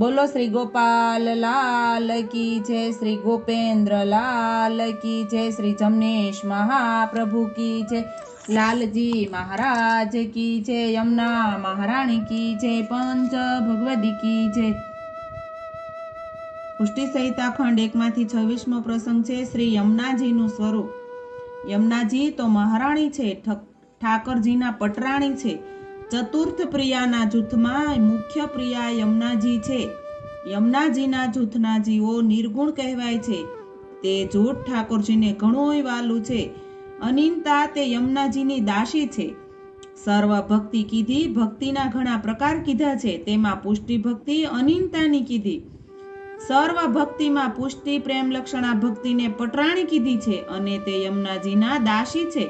બોલો શ્રી ગોપાલ લાલ કી જય શ્રી ગોપેન્દ્ર લાલ કી જય શ્રી જમનેશ મહાપ્રભુ કી જય લાલજી મહારાજ કી જય યમુના મહારાણી કી જય પંચ ભગવદી કી જય પુષ્ટિ સહિતા ખંડ એકમાંથી છવ્વીસમો પ્રસંગ છે, શ્રી યમુનાજીનું સ્વરૂપ. યમુનાજી તો મહારાણી છે, ઠક- ઠાકરજીના પટરાણી છે. ચતુર્થ પ્રિયાના જૂથમાં મુખ્ય પ્રિયા યમુનાજી છે. યમુનાજીના જૂથના જીવો નિર્ગુણ કહેવાય છે. તે જૂઠ ઠાકોરજીને ઘણું વાલું છે. અનિંતા તે યમુનાજીની દાસી છે. સર્વ ભક્તિ કીધી ભક્તિના ઘણા પ્રકાર કીધા છે. તેમાં પુષ્ટિ ભક્તિ, અનિંતાની કીધી. સર્વ ભક્તિમાં પુષ્ટિ, પ્રેમ લક્ષણા ભક્તિને પટરાણી કીધી છે અને તે યમુનાજીના દાસી છે.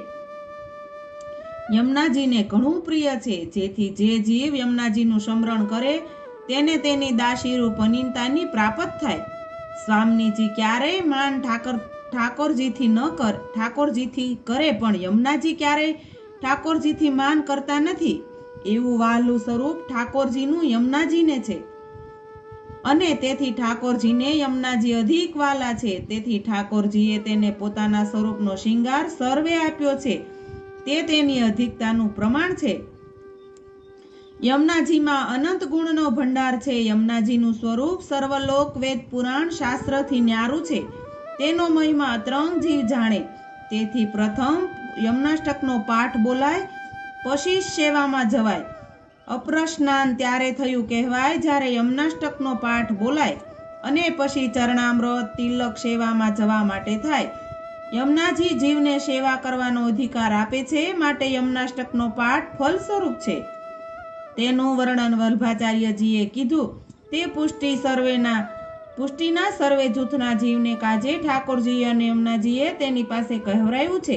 યમુનાજીને ઘણું પ્રિય છે. જેથી જે જીવ યમુનાજીનું સ્મરણ કરે, તેને તેની દાસીરૂપ અનિંતાની પ્રાપ્ત થાય. સ્વામીજી ક્યારેય માન ઠાકર, ઠાકોરજીથી ન કર, ઠાકોરજીથી કરે પણ યમુનાજી ક્યારેય ઠાકોરજીથી માન કરતા નથી. એવું વાલું સ્વરૂપ ઠાકોરજીનું યમુનાજીને છે. અને તેથી ઠાકોરજીને યમુનાજી અધિક વાલા છે. તેથી ઠાકોરજીએ તેને પોતાના સ્વરૂપનો શિંગાર સર્વે આપ્યો છે. તે તેની અધિકતાનું પ્રમાણ છે. યમુનાજીમાં અનંત ગુણનો ભંડાર છે. યમુનાજીનું સ્વરૂપ સર્વલોક વેદ પુરાણ શાસ્ત્રથી ન્યારું છે. તેનો મહિમા ત્રણ જીવ જાણે. તેથી પ્રથમ યમનાષ્ટકનો પાઠ બોલાય, પછી સેવામાં જવાય. અપ્રસ્નાન ત્યારે થયું કહેવાય જ્યારે યમનાષ્ટકનો પાઠ બોલાય અને પછી ચરણામૃત, તિલક સેવામાં જવા માટે થાય. યમુનાજી જીવને સેવા કરવાનો અધિકાર આપે છે, માટે યમુનાષ્ટકનો પાઠ ફલ સ્વરૂપ છે. તેનું વર્ણન વલ્ભાચાર્યજીએ કીધું, તે પુષ્ટિ સર્વેના, પુષ્ટિના સર્વે જૂથના જીવને કાજે ઠાકોરજી અને યમુનાજીએ તેની પાસે કહેવરાયું છે.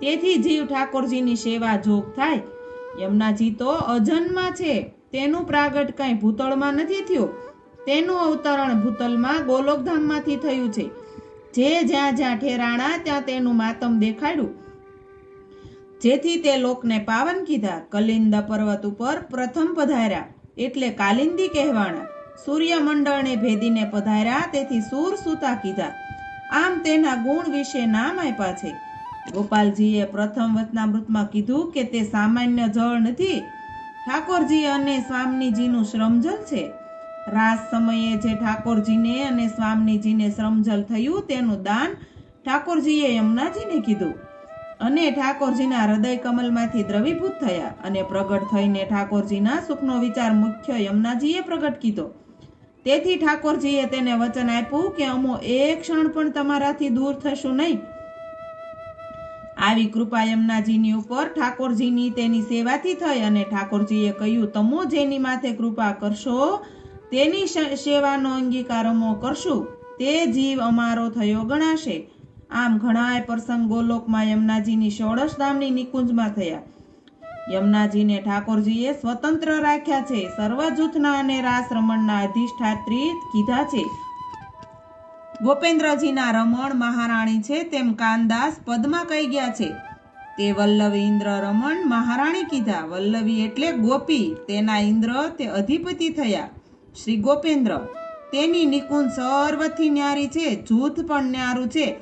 તેથી જીવ ઠાકોરજીની સેવા જોગ થાય. યમુનાજી તો અજન્મા છે. તેનું પ્રાગટ કંઈ ભૂતળમાં નથી થયું. તેનું અવતરણ ભૂતલમાં ગોલોકધામમાંથી થયું છે. જે જ્યાં જ્યાં ઠેરાણા, ત્યાં તેનું માતમ દેખાડ્યું. જેથી તે લોકને પાવન કીધા. કલિંદ પર્વત ઉપર પ્રથમ પધાર્યા. એટલે કાલિંદી કહેવાણા. સૂર્યમંડળને ભેદીને પધાર્યા, તેથી સૂર સૂતા કીધા. આમ તેના ગુણ વિશે નામ આપ્યા છે. ગોપાલજીએ પ્રથમ વચનામૃતમાં કીધું કે તે સામાન્ય જળ નથી. ઠાકોરજી અને સ્વામીજીનું શ્રમજલ છે. રાસ સમયે જે ઠાકોરજીને અને સ્વામીજીને શ્રમજલ થયું, તેનું દાન ઠાકોરજીએ યમુનાજીને કીધું. અને ઠાકોરજીના હૃદય કમલમાંથી દ્રવીભૂત થયા અને પ્રગટ થઈને ઠાકોરજીના સુખનો વિચાર મુખ્ય યમુનાજીએ પ્રગટ કીધો. તેથી ઠાકોરજીએ તેને વચન આપ્યું કે, અમો એક ક્ષણ પણ તમારાથી દૂર થશું નહીં. આવી કૃપા યમુનાજીની ઉપર ઠાકોરજીની તેની સેવાથી થઈ અને ઠાકોરજીએ કહ્યું, તમો જેની માથે કૃપા કરશો તેની સેવાનો અંગીકારમો કરશું. તે જીવ અમારો થયો ગણાશે. આમ ઘણાય પ્રસંગ ગોલોકમાં યમુનાજીની ષોડશ ધામની નિકુંજમાં થયા. યમુનાજીને ઠાકોરજીએ સ્વતંત્ર રાખ્યા છે. સર્વ જૂથના અને રાસ રમણના અધિષ્ઠાત્રી કીધા છે. ગોપેન્દ્રજીના રમણ મહારાણી છે તેમ કાનદાસ પદમાં કહી ગયા છે. તે વલ્લભ ઇન્દ્ર રમણ મહારાણી કીધા. વલ્લભી એટલે ગોપી. તેના ઇન્દ્ર તે અધિપતિ થયા. શ્રી ગોપેન્દ્ર. તેની નિકુંજ સર્વથી ન્યારી છે, જૂથ પણ ન્યારું છે.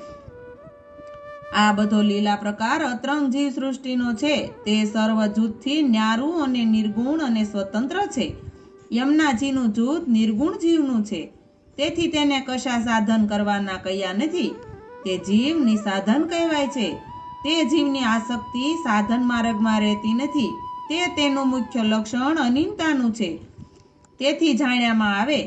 આ બધો લીલા પ્રકાર અતરંગ જીવ સૃષ્ટિનો છે. તે સર્વ જૂથથી ન્યારું અને નિર્ગુણ અને સ્વતંત્ર છે. યમુનાજીનું જૂથ નિર્ગુણ જીવનું છે. તેથી તેને કશા સાધન કરવાના કયા નથી. તે જીવ નિસાધન કહેવાય છે. તે જીવની આસક્તિ સાધન માર્ગમાં રહેતી નથી. તે તેનું મુખ્ય લક્ષણ અનિંતાનું છે. તેથી જાણ્યામાં આવે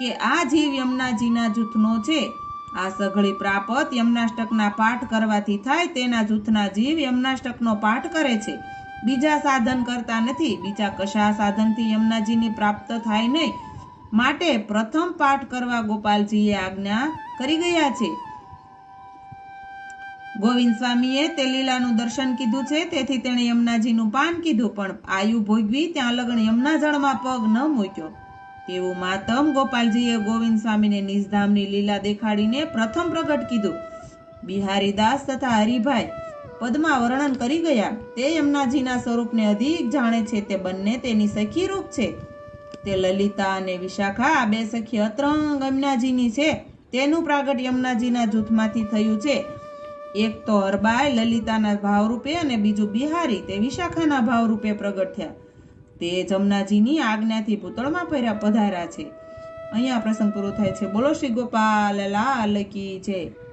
કે આ જીવ યમનાજીના જૂથનો છે. આ સઘળી પ્રાપત યમનાષ્ટકના પાઠ કરવાથી થાય તેના જૂથના જીવ યમનાષ્ટકનો પાઠ કરે છે. બીજા સાધન કરતા નથી, બીજા કશા સાધનથી યમનાજીની પ્રાપ્ત થાય નહીં. માટે પ્રથમ પાઠ કરવા ગોપાલજીએ આજ્ઞા કરી ગયા છે. ગોવિંદ સ્વામીએ તે લીલાનું દર્શન કીધું છે, તેથી તેણે યમુનાજીનું પાન કીધું, પણ આયુ ભોગવી ત્યાં લગ્ન યમુના જળમાં પગ ન મૂક્યો. તેવું માતમ ગોપાલજીએ ગોવિંદ સ્વામીને નિજધામની લીલા દેખાડીને પ્રથમ પ્રગટ કીધું, બિહારીદાસ તથા હરિભાઈ, પદમાં વર્ણન કરી ગયા. તે યમુનાજીના સ્વરૂપને અધિક જાણે છે તે બંને તેની સખી રૂપ છે. તે લલિતા અને વિશાખા, આ બે સખી અતરંગ યમુનાજીની છે. તેનું પ્રાગટ યમુનાજીના જૂથમાંથી થયું છે. એક તો હરબાઈ લલિતાના ભાવરૂપે અને બીજું બિહારી તે વિશાખાના ભાવરૂપે પ્રગટ થયા. તે જમનાજીની આજ્ઞાથી ભૂતળમાં પહેર્યા પધાર્યા છે. અહીંયા પ્રસંગ પૂરો થાય છે. બોલો શ્રી ગોપાલ, લાલ કી જય.